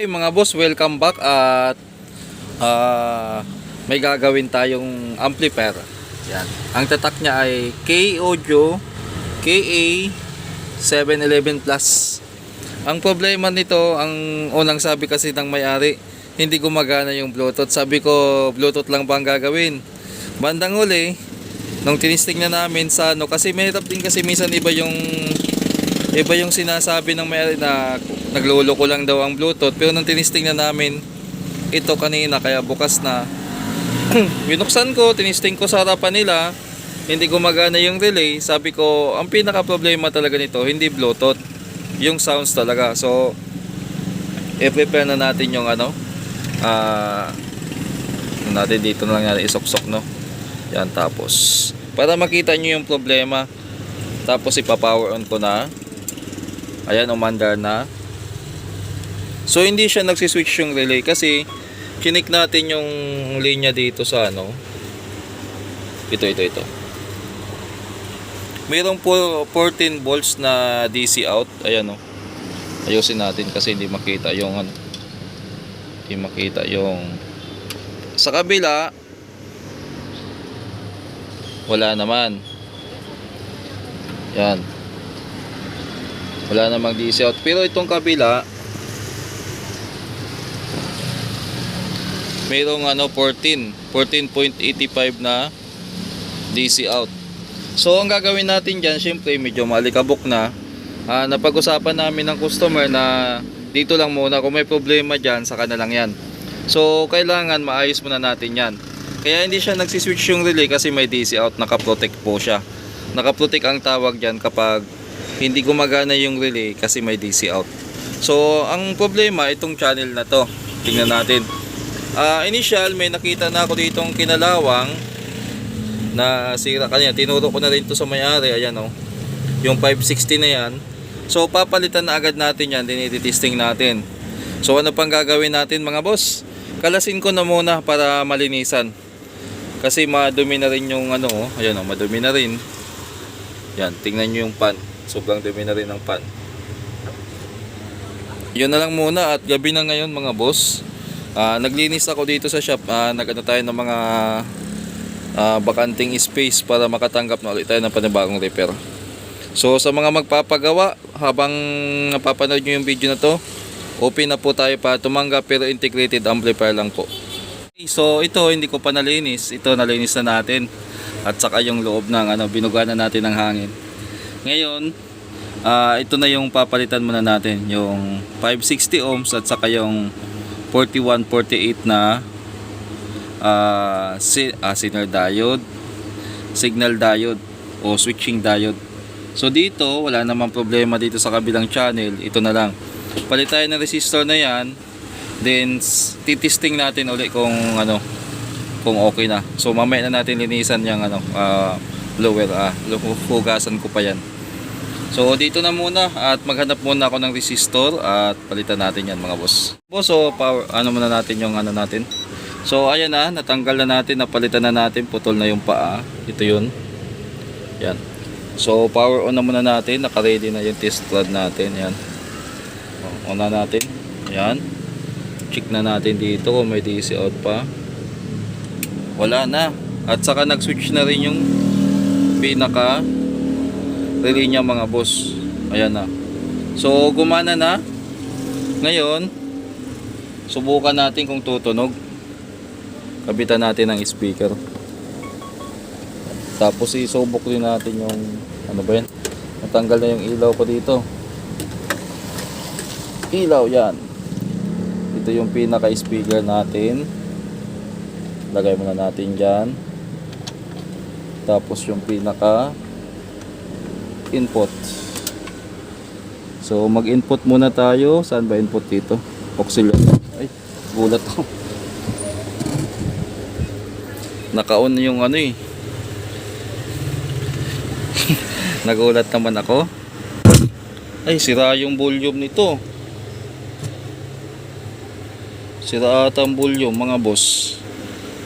Hey mga boss, welcome back at ah, may gagawin tayong amplifier. Yan. Ang tatak niya ay K-Audio KA711 Plus. Ang problema nito, ang unang sabi kasi ng may-ari, hindi gumagana yung Bluetooth. Sabi ko, Bluetooth lang ba ang gagawin? Bandang uli, nung tinisting na namin sa ano, kasi mahirap din kasi minsan iba yung iba yung sinasabi ng may na nagluloko lang daw ang Bluetooth pero nung tinisting na namin ito kanina kaya bukas na. Binuksan ko tinisting ko sa harapan nila hindi gumagana yung relay sabi ko ang pinaka problema talaga nito hindi Bluetooth yung sounds talaga. So i-prepare na natin yung ano ah ano natin dito na lang natin isoksok no? Yan tapos para makita nyo yung problema tapos ipa-power on ko na Ayan, umandar na. So, hindi siya nagsiswitch yung relay kasi kinik natin yung linya dito sa ano. Ito, ito, ito. Mayroong po 14 volts na DC out. Ayan o. Ayusin natin kasi hindi makita yung ano. Hindi makita yung sa kabila wala naman. Yan. Wala namang DC out. Pero itong kabila, mayroong ano 14, 14.85 na DC out. So ang gagawin natin diyan, syempre medyo malikabok na. Ah, napag-usapan namin ng customer na dito lang muna kung may problema diyan sa na 'yan. So kailangan maayos muna natin 'yan. Kaya hindi siya nagsiswitch yung relay kasi may DC out, naka-protect po siya. Naka-protect ang tawag diyan kapag hindi gumagana yung relay kasi may DC out. So, ang problema itong channel na to. Tingnan natin. Ah, initial may nakita na ako ditong kinalawang na sira kanina. Tinuro ko na rin to sa may-ari. Ayan oh. Yung 560 na yan. So, papalitan na agad natin yan. Dinititesting natin. So, ano pang gagawin natin mga boss? Kalasin ko na muna para malinisan. Kasi madumi na rin yung ano oh. Ayan oh, madumi na rin. Yan, tingnan nyo yung pan. Sobrang dumi na rin ng pan. Yun na lang muna at gabi na ngayon mga boss. Ah, naglinis ako dito sa shop. Ah, nagano tayo ng mga ah, bakanting space para makatanggap na ulit tayo ng panibagong repair. So sa mga magpapagawa, habang napapanood nyo yung video na to, open na po tayo para tumanggap pero integrated amplifier lang po. So ito hindi ko pa nalinis. Ito nalinis na natin. At saka yung loob ng ano, binuga na natin ng hangin. Ngayon, ah, ito na yung papalitan muna natin. Yung 560 ohms at saka yung 4148 na ah, si, ah, signal diode, signal diode o switching diode. So dito, wala namang problema dito sa kabilang channel. Ito na lang. Palit tayo ng resistor na yan. Then, titisting natin ulit kung ano, kung okay na. So mamaya na natin linisan yung ano, ah, blower. Ah, hugasan ko pa yan. So dito na muna at maghanap muna ako ng resistor at palitan natin yan mga boss. Boss, so power, ano muna natin yung ano natin. So ayan na, natanggal na natin, napalitan na natin, putol na yung paa. Ito yun. Yan. So power on na muna natin, naka-ready na yung test rod natin. Yan. On na natin. Yan. Check na natin dito kung may DC out pa. Wala na. At saka nag-switch na rin yung pinaka relay niya mga boss. Ayan na. So gumana na. Ngayon, subukan natin kung tutunog. Kabitan natin ng speaker. Tapos isubok din natin yung ano ba yan? Natanggal na yung ilaw ko dito. Ilaw yan. Ito yung pinaka speaker natin. Lagay muna natin dyan. Tapos yung pinaka input. So mag-input muna tayo. Saan ba input dito? Auxiliary. Ay, gulat ako. Naka-on yung ano eh. Nagulat naman ako. Ay, sira yung volume nito. Sira ata ang volume mga boss.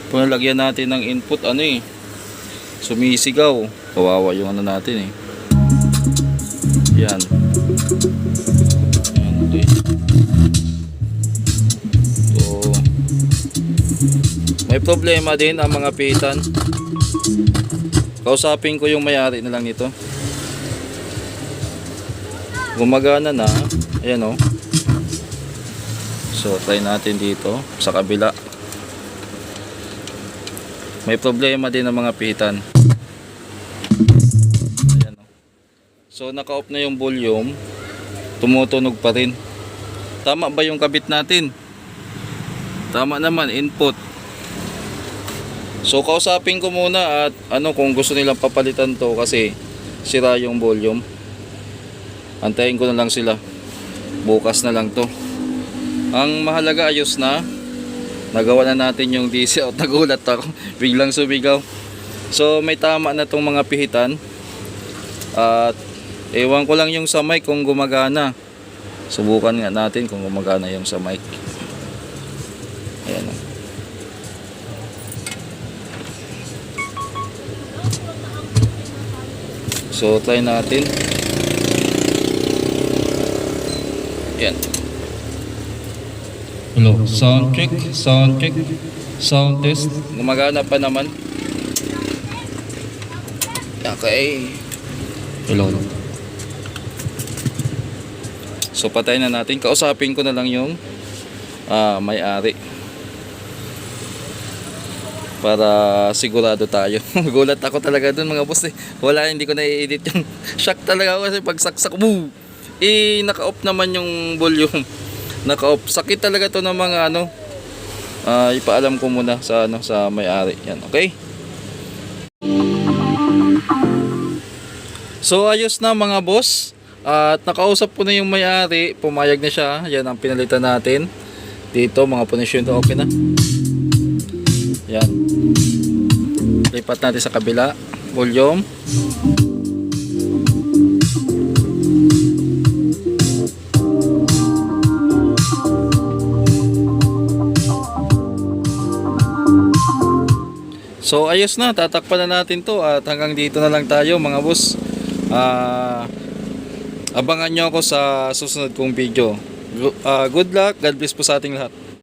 Kung natin ng input ano eh sumisigaw. Kawawa yung ano natin eh. Yan. Yan okay. So may problema din ang mga pitan. Kausapin ko yung mayari na lang nito. Gumagana na. Ayan o oh. so try natin dito sa kabila. May problema din ang mga pihitan. Ayan o. So, naka-off na yung volume. Tumutunog pa rin. Tama ba yung kabit natin? Tama naman, input. So kausapin ko muna at ano kung gusto nilang papalitan to kasi sira yung volume. Antayin ko na lang sila. Bukas na lang to. Ang mahalaga ayos na. Nagawa na natin yung out. Nagulat ako. Biglang sumigaw. So may tama na tong mga pihitan. At ewan ko lang yung sa mic kung gumagana. Subukan nga natin kung gumagana yung sa mic. Ayan. So, try natin. Yan. Hello, sound check, sound check, sound test. Gumagana pa naman. Okay. Hello. So, patay na natin. Kausapin ko na lang yung ah, may-ari. Para sigurado tayo. Gulat ako talaga dun mga boss eh. Wala, hindi ko na-edit yung shock talaga ako kasi pag saksak mo. Eh, naka-off naman yung volume. Naka-off. Sakit talaga to ng mga ano. Ah, ipaalam ko muna sa ano sa may-ari. Yan, okay? So ayos na mga boss. At nakausap ko na yung may-ari, pumayag na siya. Yan ang pinalitan natin. Dito mga punisyon to okay na. Yan. Lipat natin sa kabila. Volume. So ayos na, tatakpan na natin to at hanggang dito na lang tayo mga boss. Ah abangan nyo ako sa susunod kong video. Ah, good luck, God bless po sa ating lahat.